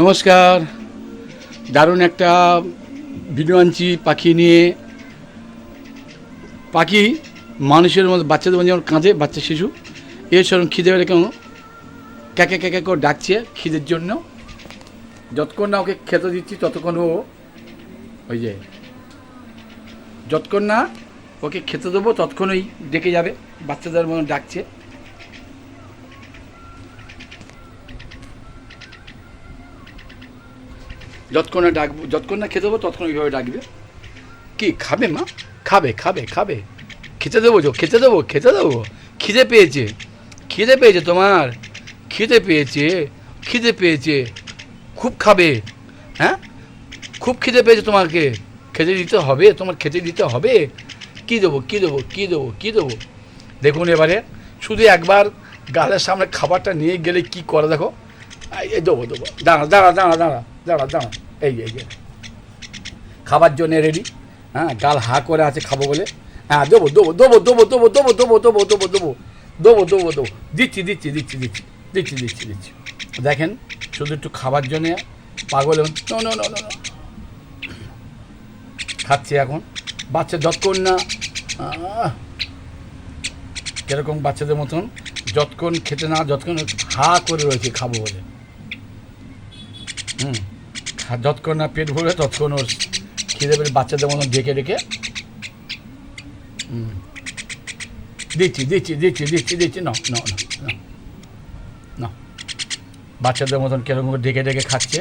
নমস্কার। দারুণ একটা ভিডিও আনছি পাখি নিয়ে। পাখি মানুষের মতো, বাচ্চাদের মধ্যে যেমন কাঁদে, বাচ্চা, শিশু। এর সেরকম খিদে পেলে কেমন? ক্যাকে ক্যাকে করে ডাকছে খিদের জন্য। যতক্ষণ না ওকে খেতে দিচ্ছি, ততক্ষণ ও ওই যে, যতক্ষণ না ওকে খেতে দেবো, ততক্ষণ ওই ডেকে যাবে। বাচ্চাদের মতো ডাকছে। যতক্ষণ না ডাকবো, যতক্ষণ না খেতে দেবো, ততক্ষণ ওইভাবে ডাকবে। কি, খাবে মা? খাবে খাবে খাবে। খেতে দেবো তো খেতে দেবো খেতে দেবো। খিদে পেয়েছে খিদে পেয়েছে তোমার, খিদে পেয়েছে খিদে পেয়েছে। খুব খাবে হ্যাঁ? খুব খিদে পেয়েছে তোমাকে। খেতে দিতে হবে, তোমার খেতে দিতে হবে। কী দেবো কী দেবো কী দেবো কী দেবো? দেখুন এবারে, শুধু একবার গালের সামনে খাবারটা নিয়ে গেলে কি করে দেখো? দেবো দেবো। দাঁড়া দাঁড়া দাঁড়া দাঁড়া। দাঁড়া দাঁড়া এই এই খাবার জন্য রেডি হ্যাঁ গাল হা করে আছে খাব বলে হ্যাঁ দেবো দেবো দেবো দেবো দেবো দেবো দেবো দেবো দেবো দেবো দেবো দেবো দেবো দিচ্ছি দিচ্ছি দিচ্ছি দিচ্ছি দিচ্ছি দিচ্ছি দিচ্ছি দেখেন শুধু একটু খাবার জন্যে পাগল no no no no no এখন বাচ্চা যতক্ষণ না কীরকম বাচ্চাদের মতন যতক্ষণ খেতে না যতক্ষণ হা করে রয়েছে খাব বলে হুম খা- যতক্ষণ না পেট ভরবে ততক্ষণ ওর খিদে পেলে বাচ্চাদের মতন ডেকে ডেকে। দিচ্ছি দিচ্ছি দিচ্ছি দিচ্ছি দিচ্ছি। না না না না বাচ্চাদের মতন কীরকম করে ডেকে ডেকে খাচ্ছে।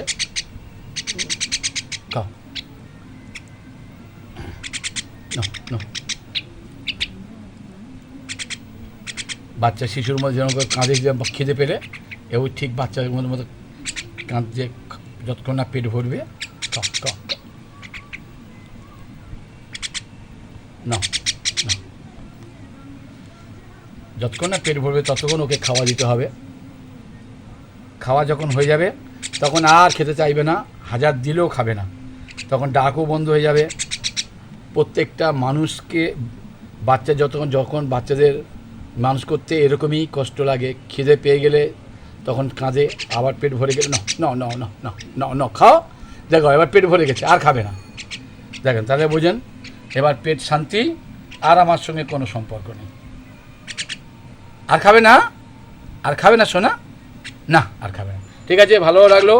বাচ্চা শিশুর মধ্যে যেরকম করে কাঁদে খিদে পেলে, এও ঠিক বাচ্চাদের মধ্যে মতো কাঁদছে। যতক্ষণ না পেট ভরবে। না না যতক্ষণ না পেট ভরবে, ততক্ষণ ওকে খাওয়া দিতে হবে। খাওয়া যখন হয়ে যাবে, তখন আর খেতে চাইবে না, হাজার দিলেও খাবে না। তখন ডাকও বন্ধ হয়ে যাবে। প্রত্যেকটা মানুষকে বাচ্চা যতক্ষণ, যখন বাচ্চাদের মানুষ করতে এরকমই কষ্ট লাগে, খিদে পেয়ে গেলে তখন কাঁদে আবার পেট ভরে গেলে, না না খাও। দেখো, এবার পেট ভরে গেছে, আর খাবে না। দেখেন, তাহলে বুঝেন, এবার পেট শান্তি, আর আমার সঙ্গে কোনো সম্পর্ক নেই। আর খাবে না? আর খাবে না, সোনা? না, আর খাবে না। ঠিক আছে ভালো লাগল।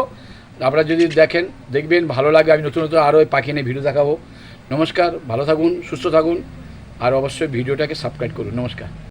আপনারা যদি দেখেন, দেখবেন, ভালো লাগবে। আমি নতুন নতুন আরও পাখি নিয়ে ভিডিও দেখাবো। নমস্কার, ভালো থাকুন, সুস্থ থাকুন, আর অবশ্যই ভিডিওটাকে সাবস্ক্রাইব করুন। নমস্কার।